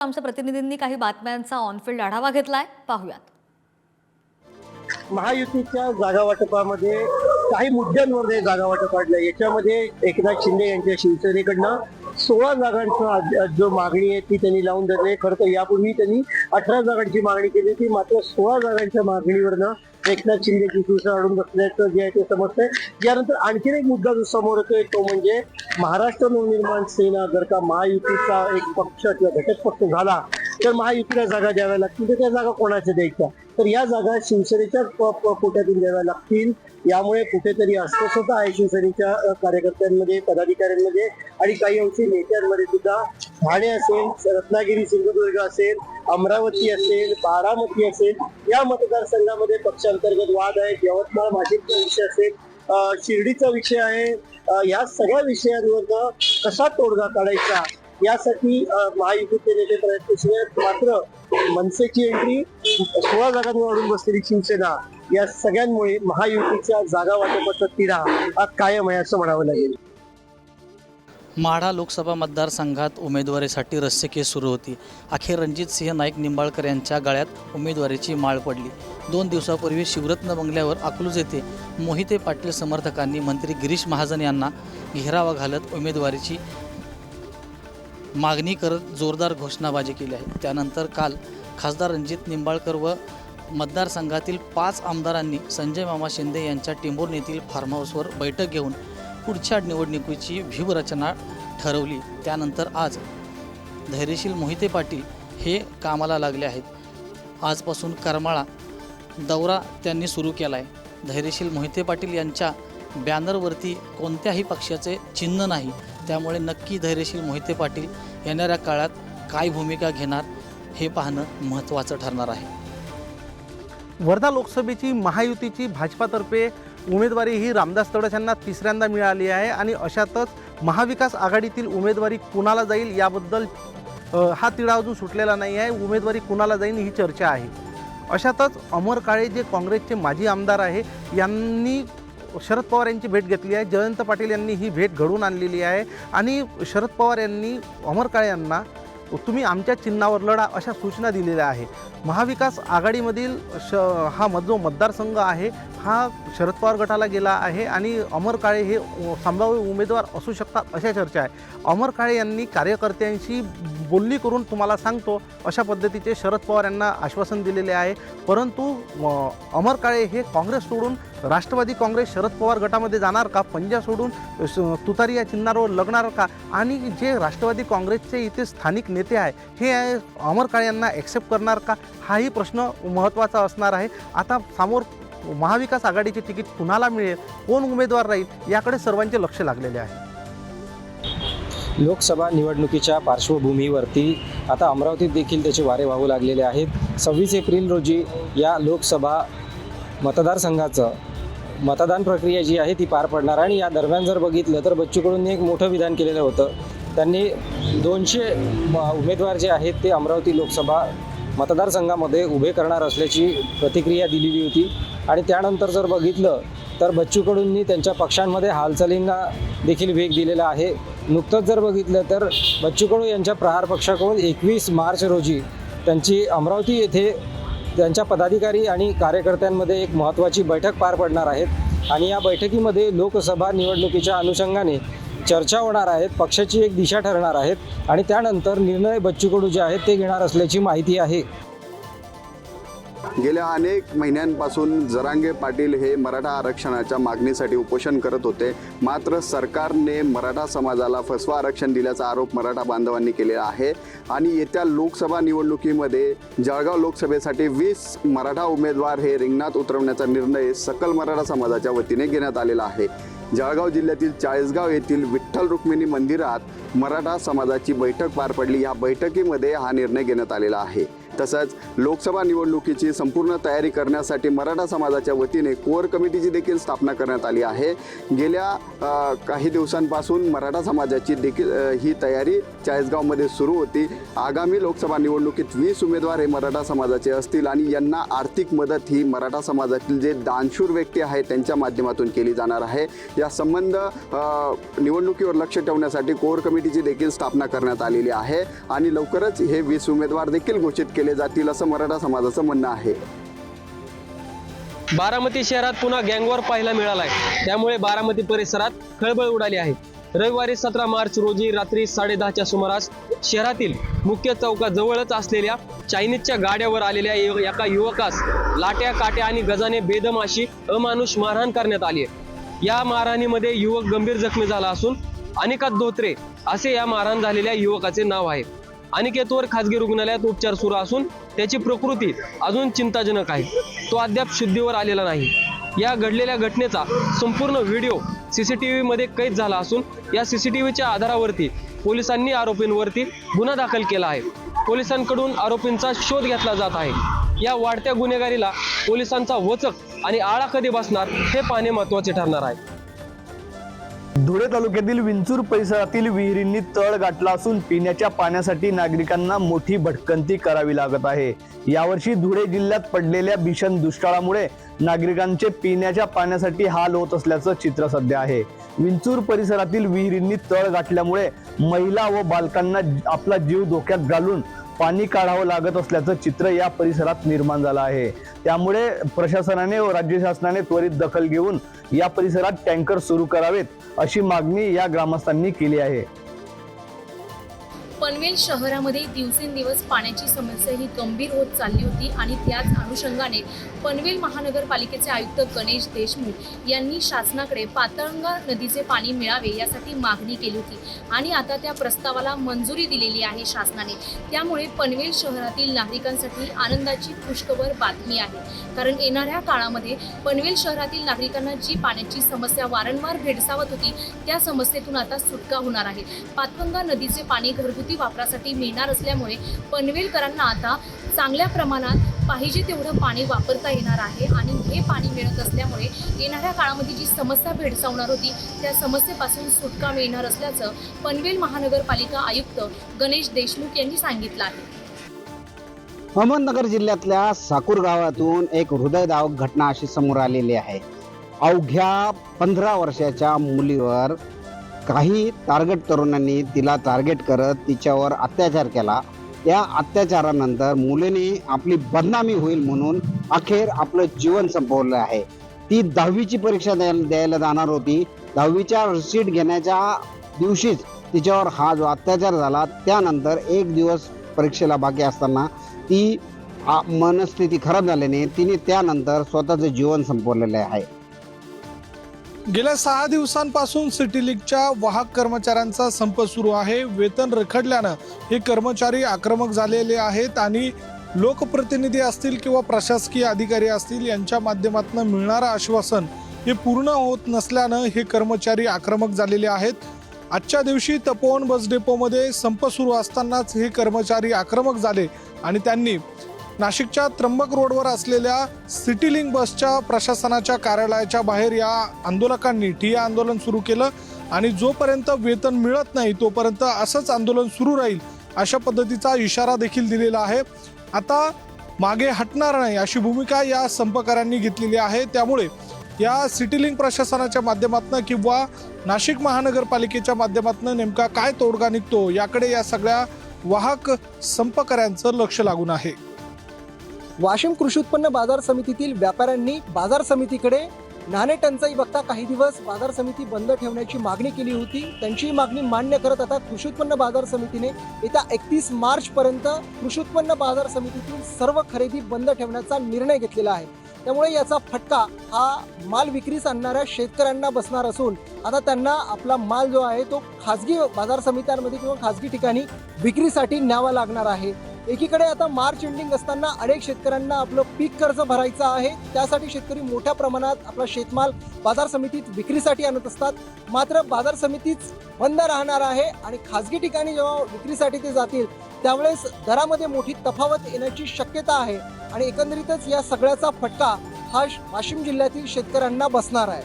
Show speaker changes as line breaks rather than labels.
आमच्या प्रतिनिधींनी काही बातम्यांचा ऑनफिल्ड आढावा घेतलाय. पाहूयात.
महायुतीच्या जागा वाटपामध्ये काही मुद्द्यांवर जागा वाटप काढलं याच्यामध्ये एकनाथ शिंदे यांच्या शिवसेनेकडनं सोळा जागांचा आज- जो मागणी आहे ती त्यांनी लावून धरली खरं तर यापूर्वी त्यांनी अठरा जागांची मागणी केली होती. मात्र सोळा जागांच्या मागणीवरनं एकनाथ शिंदेची शिवसेना अडून बसल्याचं जे आहे ते समजतंय. यानंतर आणखीन एक मुद्दा जो समोर येतोय तो म्हणजे महाराष्ट्र नवनिर्माण सेना जर का महायुतीचा एक पक्ष किंवा घटक पक्ष झाला तर महायुतीला जागा द्याव्या लागतील. तर त्या जागा कोणाच्या द्यायच्या? तर या जागा शिवसेनेच्या प- कोट्यातून द्याव्या लागतील. यामुळे कुठेतरी अस्वस्थता आहे शिवसेनेच्या कार्यकर्त्यांमध्ये पदाधिकाऱ्यांमध्ये आणि काही अंशी नेत्यांमध्ये सुद्धा. ठाणे असेल रत्नागिरी सिंधुदुर्ग असेल अमरावती असेल बारामती असेल या मतदारसंघामध्ये पक्षांतर्गत वाद आहेत यवतमाळ माजीचा विषय असेल शिर्डीचा विषय आहे. या सगळ्या विषयांवर कसा तोडगा काढायचा? यासाठी महायुतीचे नेते प्रयत्नशील आहेत. मात्र मनसेची एंट्री सोळा जागा बसलेली शिवसेना या सगळ्यांमुळे महायुतीच्या जागा वाटपाचा तिढा हा कायम आहे असं म्हणावं लागेल.
माढा लोकसभा मतदारसंघात उमेदवारीसाठी रस्सीकेस सुरू होती. अखेर रणजित सिंह नाईक निंबाळकर यांच्या गळ्यात उमेदवारीची माळ पडली. दोन दिवसापूर्वी शिवरत्न बंगल्यावर अकलूज येथे मोहिते पाटील समर्थकांनी मंत्री गिरीश महाजन यांना घेरावा घालत उमेदवारीची मागणी करत जोरदार घोषणाबाजी केली आहे. त्यानंतर काल खासदार रणजित निंबाळकर व मतदारसंघातील पाच आमदारांनी संजय मामा शिंदे यांच्या टिंबोर्न येथील फार्म हाऊसवर बैठक घेऊन पुढच्या निवडणुकीची व्यूहरचना ठरवली. त्यानंतर आज धैर्यशील मोहिते पाटील हे कामाला लागले आहेत. आजपासून करमाळा दौरा त्यांनी सुरू केला आहे धैर्यशील मोहिते पाटील यांच्या बॅनरवरती कोणत्याही पक्षाचे चिन्ह नाही. त्यामुळे नक्की धैर्यशील मोहिते पाटील येणाऱ्या काळात काय भूमिका घेणार हे पाहणं महत्त्वाचं ठरणार आहे.
वर्धा लोकसभेची महायुतीची भाजपातर्फे उमेदवारी ही रामदास तडस यांना तिसऱ्यांदा मिळाली आहे आणि अशातच महाविकास आघाडीतील उमेदवारी कुणाला जाईल याबद्दल हा तिढा अजून सुटलेला नाही आहे. उमेदवारी कुणाला जाईल ही चर्चा आहे. अशातच अमर काळे जे काँग्रेसचे माजी आमदार आहे यांनी शरद पवार यांची भेट घेतली आहे. जयंत पाटील यांनी ही भेट घडवून आणलेली आहे. आणि शरद पवार यांनी अमर काळे यांना तुम्ही आमच्या चिन्हावर लढा अशा सूचना दिलेल्या आहे. महाविकास आघाडीमधील श हा मत जो मतदारसंघ आहे. हा शरद पवार गटाला गेला आहे आणि अमर काळे हे संभाव्य उमेदवार असू शकतात अशा चर्चा आहे. अमर काळे यांनी कार्यकर्त्यांशी बोलणी करून तुम्हाला सांगतो अशा पद्धतीचे शरद पवार यांना आश्वासन दिलेले आहे. परंतु अमर काळे हे काँग्रेस सोडून राष्ट्रवादी काँग्रेस शरद पवार गटामध्ये जाणार का? पंजा सोडून तुतारी या चिन्हावर लग्णार का? आणि जे राष्ट्रवादी काँग्रेसचे इथे स्थानिक नेते आहे हे अमर काळे यांना ॲक्सेप्ट करणार का? हाही प्रश्न महत्त्वाचा असणार आहे. आता समोर महाविकास आघाडीचे तिकीट कुणाला मिळेल कोण उमेदवार राहील याकडे सर्वांचे लक्ष लागलेले आहे.
लोकसभा निवडणुकीच्या पार्श्वभूमीवरती आता अमरावतीत देखील त्याचे वारे वाहू लागलेले आहेत. सव्वीस एप्रिल रोजी या लोकसभा मतदारसंघाचं मतदान प्रक्रिया जी आहे ती पार पडणार आणि या दरम्यान जर बघितलं तर बच्चूकडून एक मोठं विधान केलेलं होतं. त्यांनी दोनशे म- उमेदवार जे आहेत ते अमरावती लोकसभा मतदारसंघामध्ये उभे करणार असल्याची प्रतिक्रिया दिलेली होती. आणि त्यानंतर जर बघितलं तर बच्चू कडूंनी त्यांच्या पक्षांमध्ये हालचालींना देखील वेग दिलेला आहे. नुकतंच जर बघितलं तर बच्चू कडू यांच्या प्रहार पक्षाकडून एकवीस मार्च रोजी त्यांची अमरावती येथे त्यांच्या पदाधिकारी आणि कार्यकर्त्यांमध्ये एक महत्त्वाची बैठक पार पडणार आहेत. आणि या बैठकीमध्ये लोकसभा निवडणुकीच्या अनुषंगाने चर्चा होणार आहेत पक्षाची एक दिशा ठरणार आहेत आणि त्यानंतर निर्णय बच्चू कडू जे आहेत ते घेणार असल्याची माहिती आहे.
गेल्या अनेक महिन्यांपासून जरांगे पाटील हे मराठा आरक्षणाच्या मागणीसाठी उपोषण करत होते. मात्र सरकारने मराठा समाजाला फसवा आरक्षण दिल्याचा आरोप मराठा बांधवांनी केलेला आहे. आणि येत्या लोकसभा निवडणुकीमध्ये जळगाव लोकसभेसाठी वीस मराठा उमेदवार हे रिंगणात उतरवण्याचा निर्णय सकल मराठा समाजाच्या वतीने घेण्यात आलेला आहे. जळगाव जिल्ह्यातील चाळीसगाव येथील विठ्ठल रुक्मिणी मंदिरात मराठा समाजाची बैठक पार पडली. या बैठकीमध्ये हा निर्णय घेण्यात आलेला आहे. तसंच लोकसभा निवडणुकीची संपूर्ण तयारी करण्यासाठी मराठा समाजाच्या वतीने कोअर कमिटीची देखील स्थापना करण्यात आली आहे. गेल्या काही दिवसांपासून मराठा समाजाची देखील ही तयारी चाळीसगावमध्ये सुरू होती. आगामी लोकसभा निवडणुकीत वीस उमेदवार हे मराठा समाजाचे असतील आणि यांना आर्थिक मदत ही मराठा समाजातील जे दानशूर व्यक्ती आहेत त्यांच्या माध्यमातून केली जाणार आहे. या संबंध निवडणुकीवर लक्ष ठेवण्यासाठी कोअर कमिटीची देखील स्थापना करण्यात आलेली आहे आणि लवकरच हे वीस उमेदवार देखील घोषित केले केले जातील असं मराठा समाजाचं म्हणणं आहे.
बारामती शहरात पुन्हा गँगवॉर पाहायला मिळालाय. त्यामुळे बारामती परिसरात खळबळ उडाली आहे. रविवारी सतरा मार्च रोजी रात्री साडेदहाच्या सुमारास शहरातील मुख्य चौकाजवळच असलेल्या चायनीजच्या गाड्यावर आलेल्या एका युवकास लाट्या काट्या आणि गजाने बेदम अशी अमानुष मारहाण करण्यात आली आहे. या मारहाणीमध्ये युवक गंभीर जखमी झाला असून अनिकात धोत्रे असे या मारहाण झालेल्या युवकाचे नाव आहे. अनिकेतवर खासगी रुग्णालयात उपचार सुरू असून त्याची प्रकृती अजून चिंताजनक आहे. तो अद्याप शुद्धीवर आलेला नाही. या घडलेल्या घटनेचा संपूर्ण व्हिडिओ सीसीटीव्ही मध्ये कैद झाला असून या सीसीटीव्हीच्या आधारावरती पोलिसांनी आरोपींवरती गुन्हा दाखल केला आहे. पोलिसांकडून आरोपींचा शोध घेतला जात आहे. या वाढत्या गुन्हेगारीला पोलिसांचा वचक आणि आळा कधी बसणार हे पाहणे महत्त्वाचे ठरणार आहे.
धुळे तालुक्यातील विंचूर परिसरातील विहिरींनी तळ गाठला असून पिण्याच्या पाण्यासाठी नागरिकांना मोठी भटकंती करावी लागत आहे. यावर्षी धुळे जिल्ह्यात पडलेल्या भीषण दुष्काळामुळे नागरिकांचे पिण्याच्या पाण्यासाठी हाल होत असल्याचं चित्र सध्या आहे. विंचूर परिसरातील विहिरींनी तळ गाठल्यामुळे महिला व बालकांना आपला जीव धोक्यात घालून पाणी काढावं लागत असल्याचं चित्र या परिसरात निर्माण झालं आहे. त्यामुळे प्रशासनाने व राज्य शासनाने त्वरित दखल घेऊन या परिसरात टँकर सुरू करावेत अशी मागणी या ग्रामस्थांनी केली आहे.
पनवेल शहरामध्ये दिवसेंदिवस पाण्याची समस्या ही गंभीर होत चालली होती आणि त्याच अनुषंगाने पनवेल महानगरपालिकेचे आयुक्त गणेश देशमुख यांनी शासनाकडे पातळंगा नदीचे पाणी मिळावे यासाठी मागणी केली होती. आणि आता त्या प्रस्तावाला मंजुरी दिलेली आहे शासनाने. त्यामुळे पनवेल शहरातील नागरिकांसाठी आनंदाची पुष्कवर बातमी आहे. कारण येणाऱ्या काळामध्ये पनवेल शहरातील नागरिकांना जी पाण्याची समस्या वारंवार भेडसावत होती त्या समस्येतून आता सुटका होणार आहे. पातळंगा नदीचे पाणी घरगुती वापरासाठी मिळणार असल्यामुळे पनवेलकरांना आता चांगल्या प्रमाणात पाहिजे तेवढं पाणी वापरता येणार आहे आणि हे पाणी मिळत असल्यामुळे येणाऱ्या काळामध्ये जी समस्या भेडसावणार होती त्या समस्येपासून सुटका मिळणार असल्याचं पनवेल महानगरपालिका आयुक्त गणेश देशमुख यांनी सांगितलं आहे.
अहमदनगर जिल्ह्यातल्या साकूर गावातून एक हृदयदावक घटना अशी समोर आलेली आहे. अवघ्या पंधरा वर्षाच्या मुलीवर काही टार्गेट तरुणांनी तिला टार्गेट करत तिच्यावर अत्याचार केला. त्या अत्याचारानंतर मुलीने आपली बदनामी होईल म्हणून अखेर आपलं जीवन संपवलं आहे. ती दहावीची परीक्षा द्यायला द्यायला जाणार होती. दहावीच्या सीट घेण्याच्या दिवशीच तिच्यावर हा जो अत्याचार झाला त्यानंतर एक दिवस परीक्षेला बाकी असताना ती आ- मनस्थिती खराब झाल्याने तिने त्यानंतर स्वतःचं जीवन संपवलेलं आहे.
गेल्या सहा दिवसांपासून सिटी लीगच्या वाहक कर्मचाऱ्यांचा संप सुरू आहे. वेतन रखडल्यानं हे कर्मचारी आक्रमक झालेले आहेत आणि लोकप्रतिनिधी असतील किंवा प्रशासकीय अधिकारी असतील यांच्या माध्यमातून मिळणारं आश्वासन हे पूर्ण होत नसल्यानं हे कर्मचारी आक्रमक झालेले आहेत. आजच्या दिवशी तपोवन बस डेपोमध्ये संप सुरू असतानाच हे कर्मचारी आक्रमक झाले आणि त्यांनी नाशिकच्या त्र्यंबक रोडवर असलेल्या सिटी लिंक बसच्या प्रशासनाच्या कार्यालयाच्या बाहेर या आंदोलकांनी ठिय्या आंदोलन सुरू केलं आणि जोपर्यंत वेतन मिळत नाही तोपर्यंत असंच आंदोलन सुरू राहील अशा पद्धतीचा इशारा देखील दिलेला आहे. आता मागे हटणार नाही अशी भूमिका या संपकऱ्यांनी घेतलेली आहे. त्यामुळे या सिटी लिंक प्रशासनाच्या माध्यमातून किंवा नाशिक महानगरपालिकेच्या माध्यमातून नेमका काय तोडगा निघतो याकडे या सगळ्या वाहक संपकऱ्यांचं लक्ष लागून आहे.
वाशिम कृषी उत्पन्न बाजार समितीतील व्यापाऱ्यांनी बाजार समितीकडे नाणे टंचाई बघता काही दिवस बाजार समिती बंद ठेवण्याची मागणी केली होती. त्यांची मागणी मान्य करत आता कृषी उत्पन्न बाजार समितीने येत्या एकतीस मार्च पर्यंत कृषी उत्पन्न बाजार समितीतून सर्व खरेदी बंद ठेवण्याचा निर्णय घेतलेला आहे. त्यामुळे याचा फटका हा माल विक्रीस आणणाऱ्या शेतकऱ्यांना बसणार असून आता त्यांना आपला माल जो आहे तो खाजगी बाजार समित्यांमध्ये किंवा खाजगी ठिकाणी विक्रीसाठी न्यावा लागणार आहे. एकीकडे आता मार्च एंडिंग असताना अनेक शेतकऱ्यांना आपलं पीक कर्ज भरायचं आहे. त्यासाठी शेतकरी मोठ्या प्रमाणात आपला शेतमाल बाजार समितीत विक्रीसाठी आणत असतात. मात्र बाजार समितीच बंद राहणार आहे आणि खाजगी ठिकाणी जेव्हा विक्रीसाठी ते जातील त्यावेळेस दरामध्ये मोठी तफावत येण्याची शक्यता आहे आणि एकंदरीतच या सगळ्याचा फटका हा वाशिम जिल्ह्यातील शेतकऱ्यांना बसणार आहे.